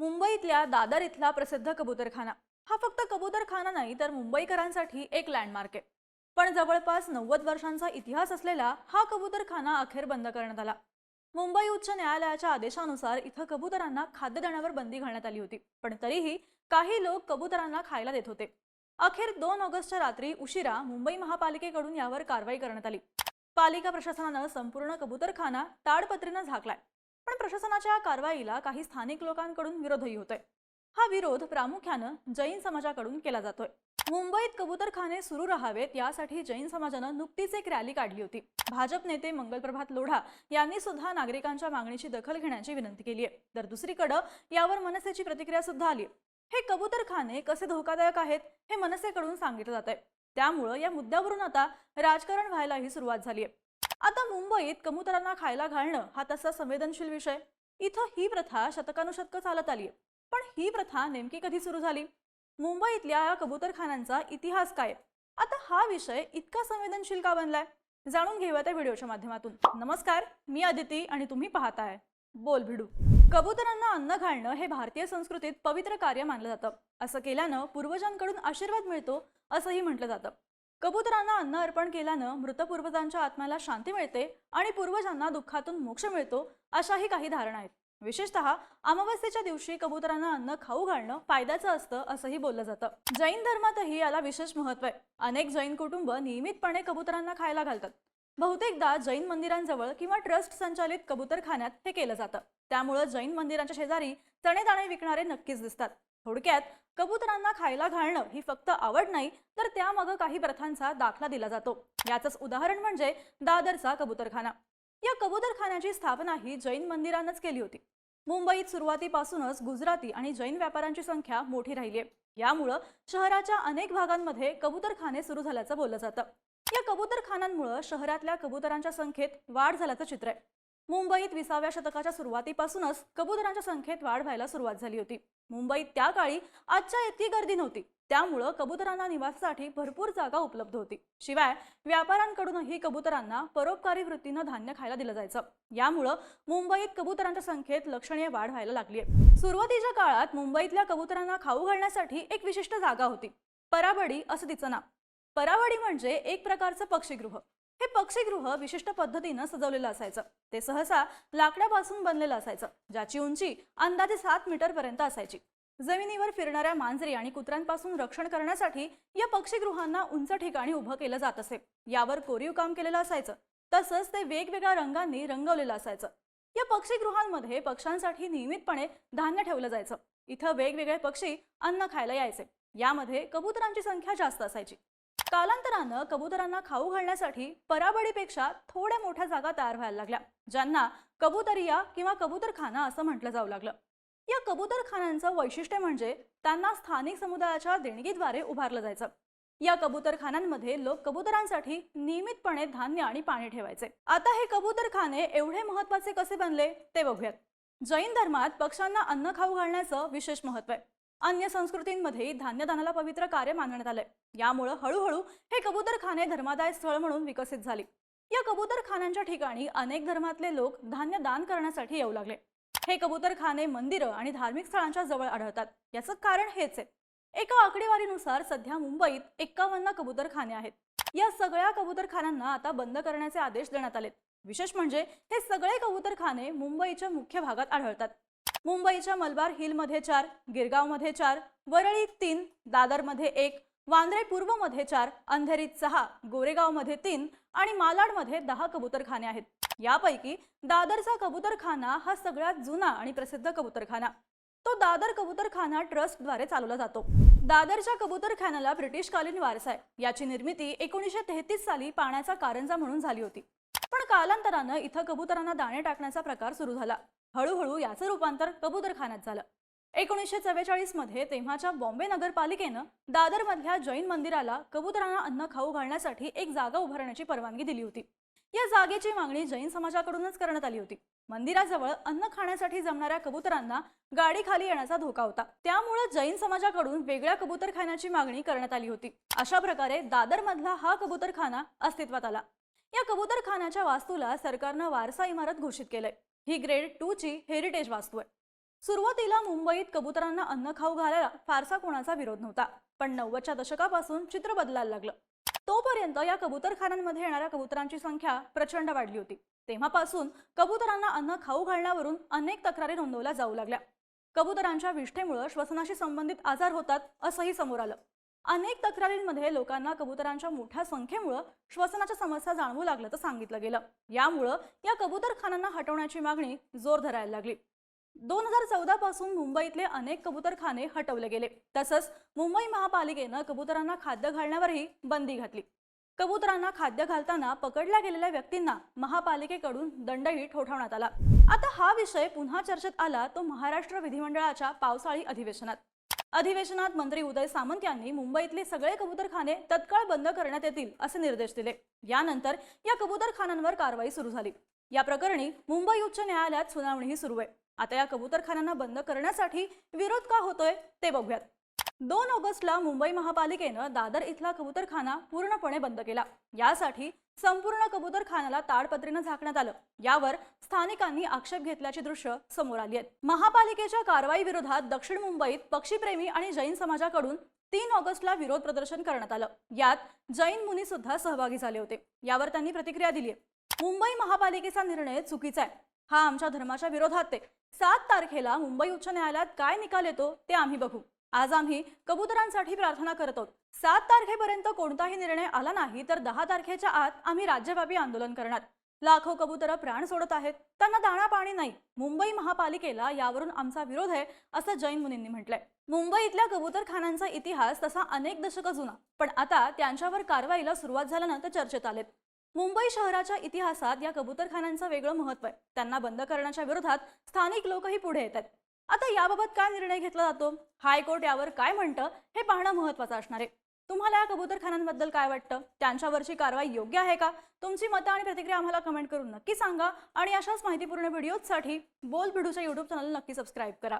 मुंबईतल्या दादर इथला प्रसिद्ध कबूतरखाना. हा फक्त कबूतरखाना नाही तर मुंबईकरांसाठी एक लँडमार्क आहे. पण जवळपास नव्वद वर्षांचा इतिहास असलेला हा कबूतरखाना अखेर बंद करण्यात आला. मुंबई उच्च न्यायालयाच्या आदेशानुसार इथं कबुतरांना खाद्य देण्यावर बंदी घालण्यात आली होती पण तरीही काही लोक कबुतरांना खायला देत होते. अखेर दोन ऑगस्टच्या रात्री उशिरा मुंबई महापालिकेकडून यावर कारवाई करण्यात आली. पालिका प्रशासनानं संपूर्ण कबूतरखाना ताडपत्रीनं झाकलाय. पण प्रशासनाच्या कारवाईला काही स्थानिक लोकांकडून विरोधही होतोय. हा विरोध प्रामुख्यानं जैन समाजाकडून केला जातोय. मुंबईत कबूतरखाने सुरू राहावेत यासाठी जैन समाजानं नुकतीच एक रॅली काढली होती. भाजप नेते मंगलप्रभात लोढा यांनी सुद्धा नागरिकांच्या मागणीची दखल घेण्याची विनंती केली आहे. तर दुसरीकडं यावर मनसेची प्रतिक्रिया सुद्धा आली हे कबूतरखाने कसे धोकादायक आहेत हे मनसेकडून सांगितलं जात आहे त्यामुळं या मुद्द्यावरून आता राजकारण व्हायलाही सुरुवात झाली आहे. आता मुंबईत कबुतरांना खायला घालणं हा तसा संवेदनशील विषय. इथं ही प्रथा शतकानुशतकं चालत आली पण ही प्रथा नेमकी कधी सुरू झाली? मुंबईतल्या या इतिहास काय? आता हा विषय इतका संवेदनशील का बनलाय? जाणून घेऊया त्या व्हिडिओच्या माध्यमातून. नमस्कार मी अदिती आणि तुम्ही पाहताय बोल भिडू. कबुतरांना अन्न घालणं हे भारतीय संस्कृतीत पवित्र कार्य मानलं जातं. असं केल्यानं पूर्वजांकडून आशीर्वाद मिळतो असंही म्हटलं जातं. कबुतरांना अन्न अर्पण केल्यानं मृत पूर्वजांच्या आत्म्याला शांती मिळते आणि पूर्वजांना दुःखातून मोक्ष मिळतो अशाही काही धारणा आहेत. विशेषतः अमावस्येच्या दिवशी कबुतरांना अन्न खाऊ घालणं फायद्याचं असतं असंही बोललं जातं. जैन धर्मातही याला विशेष महत्त्व आहे. अनेक जैन कुटुंब नियमितपणे कबुतरांना खायला घालतात. बहुतेकदा जैन मंदिरांजवळ किंवा ट्रस्ट संचालित कबूतरखान्यात हे केलं जातं. त्यामुळं जैन मंदिरांच्या शेजारी चणे दाणे विकणारे नक्कीच दिसतात. थोडक्यात कबुतरांना खायला घालणं ही फक्त आवड नाही तर त्यामागं काही प्रथांचा दाखला दिला जातो. याचंच उदाहरण म्हणजे दादरचा कबुतरखाना. या कबुतरखान्याची स्थापना ही जैन मंदिरानंच केली होती. मुंबईत सुरुवातीपासूनच गुजराती आणि जैन व्यापाऱ्यांची संख्या मोठी राहिली आहे. यामुळं शहराच्या अनेक भागांमध्ये कबुतरखाने सुरू झाल्याचं बोललं जातं. या कबुतरखानांमुळं शहरातल्या कबुतरांच्या संख्येत वाढ झाल्याचं चित्र आहे. मुंबईत विसाव्या शतकाच्या सुरुवातीपासूनच कबुतरांच्या संख्येत वाढ व्हायला सुरुवात झाली होती. मुंबईत त्या काळी आजच्या इतकी गर्दी नव्हती. त्यामुळं कबुतरांना निवासासाठी भरपूर जागा उपलब्ध होती. शिवाय व्यापाऱ्यांकडूनही कबुतरांना परोपकारी वृत्तीनं धान्य खायला दिलं जायचं. यामुळं मुंबईत कबुतरांच्या संख्येत लक्षणीय वाढ व्हायला लागली आहे सुरुवातीच्या काळात मुंबईतल्या कबुतरांना खाऊ घालण्यासाठी एक विशिष्ट जागा होती. पराबडी असं तिचं नाव. परावडी म्हणजे एक प्रकारचं पक्षीगृह. हे पक्षीगृह विशिष्ट पद्धतीनं सजवलेलं असायचं. ते सहसा लाकडापासून बनलेलं असायचं ज्याची उंची अंदाजे सात मीटर पर्यंत असायची. जमिनीवर फिरणाऱ्या मांजरी आणि कुत्र्यांपासून रक्षण करण्यासाठी या पक्षीगृहांना उंच ठिकाणी उभं केलं जात असे. यावर कोरीव काम केलेलं असायचं. तसंच ते वेगवेगळ्या रंगांनी रंगवलेलं असायचं. या पक्षीगृहांमध्ये पक्ष्यांसाठी नियमितपणे धान्य ठेवलं जायचं. इथं वेगवेगळे पक्षी अन्न खायला यायचे. यामध्ये कबुतरांची संख्या जास्त असायची. कालांतरानं कबुतरांना खाऊ घालण्यासाठी पराबडीपेक्षा थोड्या मोठ्या जागा तयार व्हायला लागल्या ज्यांना कबुतरिया किंवा कबुतरखाना असं म्हटलं जाऊ लागलं. या कबुतरखानांचं वैशिष्ट्य म्हणजे त्यांना स्थानिक समुदायाच्या देणगीद्वारे उभारलं जायचं. या कबुतरखान्यांमध्ये लोक कबुतरांसाठी नियमितपणे धान्य आणि पाणी ठेवायचे. आता हे कबुतरखाने एवढे महत्त्वाचे कसे बनले ते बघूयात. जैन धर्मात पक्ष्यांना अन्न खाऊ घालण्याचं विशेष महत्त्व आहे. अन्य संस्कृतींमध्ये धान्यदानाला पवित्र कार्य मानण्यात आलंय. यामुळं हळूहळू हे कबूतरखाने धर्मादाय स्थळ म्हणून विकसित झाली. या कबूतरखान्यांच्या ठिकाणी अनेक धर्मातले लोक धान्य दान करण्यासाठी येऊ लागले. हे कबूतरखाने मंदिरं आणि धार्मिक स्थळांच्या जवळ आढळतात. याचं कारण हेच आहे. एका आकडेवारीनुसार सध्या मुंबईत एक्कावन्न कबूतरखाने आहेत. या सगळ्या कबूतरखान्यांना आता बंद करण्याचे आदेश देण्यात आलेत. विशेष म्हणजे हे सगळे कबूतरखाने मुंबईच्या मुख्य भागात आढळतात. मुंबईच्या मलबार हिलमध्ये चार गिरगावमध्ये चार वरळीत तीन दादरमध्ये एक वांद्रे पूर्वमध्ये चार अंधेरीत सहा गोरेगावमध्ये तीन आणि मालाडमध्ये दहा कबूतरखाने आहेत. यापैकी दादरचा कबूतरखाना हा सगळ्यात जुना आणि प्रसिद्ध कबूतरखाना. तो दादर कबूतरखाना ट्रस्टद्वारे चालवला जातो. दादरच्या कबूतरखान्याला ब्रिटिशकालीन वारसा आहे. याची निर्मिती एकोणीसशे तेहतीस साली पाण्याचा कारंजा म्हणून झाली होती. पण कालांतरानं इथं कबुतरांना दाणे टाकण्याचा प्रकार सुरू झाला. हळूहळू याचं रूपांतर कबूतरखान्यात झालं. एकोणीसशे चव्वेचाळीसमध्ये तेव्हाच्या बॉम्बे नगरपालिकेनं दादरमधल्या जैन मंदिराला कबुतरांना अन्न खाऊ घालण्यासाठी एक जागा उभारण्याची परवानगी दिली होती. या जागेची मागणी जैन समाजाकडूनच करण्यात आली होती. मंदिराजवळ अन्न खाण्यासाठी जमणाऱ्या कबुतरांना गाडी खाली येण्याचा धोका होता. त्यामुळे जैन समाजाकडून वेगळ्या कबूतरखान्याची मागणी करण्यात आली होती. अशा प्रकारे दादर मधला हा कबुतरखाना अस्तित्वात आला. या कबूतरखान्याच्या वास्तूला सरकारनं वारसा इमारत घोषित केलंय. ही ग्रेड टू ची हेरिटेज वास्तू आहे सुरुवातीला मुंबईत कबुतरांना अन्न खाऊ घालायला फारसा कोणाचा विरोध नव्हता पण नव्वदच्या दशकापासून चित्र बदलायला लागलं. तोपर्यंत या कबुतरखान्यांमध्ये येणाऱ्या कबुतरांची संख्या प्रचंड वाढली होती. तेव्हापासून कबुतरांना अन्न खाऊ घालण्यावरून अनेक तक्रारी नोंदवल्या जाऊ लागल्या. कबुतरांच्या विष्ठेमुळे श्वसनाशी संबंधित आजार होतात असंही समोर आलं. अनेक तक्रारींमध्ये लोकांना कबुतरांच्या मोठ्या संख्येमुळं श्वसनाच्या समस्या जाणवू लागल्याचं सांगितलं गेलं. यामुळं या कबुतरखानांना हटवण्याची मागणी जोर धरायला लागली. दोन हजार चौदा पासून मुंबईतले अनेक कबुतरखाने हटवले गेले. तसंच मुंबई महापालिकेनं कबुतरांना खाद्य घालण्यावरही बंदी घातली. कबुतरांना खाद्य घालताना पकडल्या गेलेल्या व्यक्तींना महापालिकेकडून दंडही ठोठावण्यात आला. आता हा विषय पुन्हा चर्चेत आला तो महाराष्ट्र विधिमंडळाच्या पावसाळी अधिवेशनात. अधिवेशनात मंत्री उदय सामंत यांनी मुंबईतले सगळे कबुतरखाने तत्काळ बंद करण्यात येतील असे निर्देश दिले. यानंतर या कबूतरखानांवर कारवाई सुरू झाली. या प्रकरणी मुंबई उच्च न्यायालयात सुनावणीही सुरू आहे. आता या कबूतरखान्यांना बंद करण्यासाठी विरोध का होतोय ते बघूयात. दोन ऑगस्टला मुंबई महापालिकेनं दादर इथला कबुतरखाना पूर्णपणे बंद केला. यासाठी संपूर्ण कबुतरखान्याला ताडपत्रीनं झाकण्यात आलं. यावर स्थानिकांनी आक्षेप घेतल्याची दृश्य समोर आली आहेत. महापालिकेच्या कारवाई विरोधात दक्षिण मुंबईत पक्षीप्रेमी आणि जैन समाजाकडून तीन ऑगस्टला विरोध प्रदर्शन करण्यात आलं. यात जैन मुनी सुद्धा सहभागी झाले होते. यावर त्यांनी प्रतिक्रिया दिली मुंबई महापालिकेचा निर्णय चुकीचा आहे. हा आमच्या धर्माच्या विरोधात आहे. सात तारखेला मुंबई उच्च न्यायालयात काय निकाल येतो ते आम्ही बघू. आज आम्ही कबुतरांसाठी प्रार्थना करत. आहोत सात तारखेपर्यंत कोणताही निर्णय आला नाही तर दहा तारखेच्या आत आम्ही राज्यव्यापी आंदोलन करणार. लाखो कबुतर प्राण सोडत आहेत. त्यांना दाणा पाणी नाही. मुंबई महापालिकेला यावरून आमचा विरोध आहे असं जैन मुनींनी म्हटलंय. मुंबईतल्या कबुतरखानांचा इतिहास तसा अनेक दशकं जुना पण आता त्यांच्यावर कारवाईला सुरुवात झाल्यानं ते चर्चेत आलेत. मुंबई शहराच्या इतिहासात या कबुतरखान्यांचं वेगळं महत्त्व आहे. त्यांना बंद करण्याच्या विरोधात स्थानिक लोकही पुढे येत आहेत. आता याबाबत काय निर्णय घेतला जातो? हायकोर्ट यावर काय म्हणतं? हे पाहणं महत्वाचं असणार आहे. तुम्हाला या कबूतरखानांबद्दल काय वाटतं? त्यांच्यावरची कारवाई योग्य आहे का? तुमची मतं आणि प्रतिक्रिया आम्हाला कमेंट करून नक्की सांगा. आणि अशाच माहितीपूर्ण व्हिडिओजसाठी बोल भिडूच्या युट्यूब चॅनल नक्की सबस्क्राईब करा.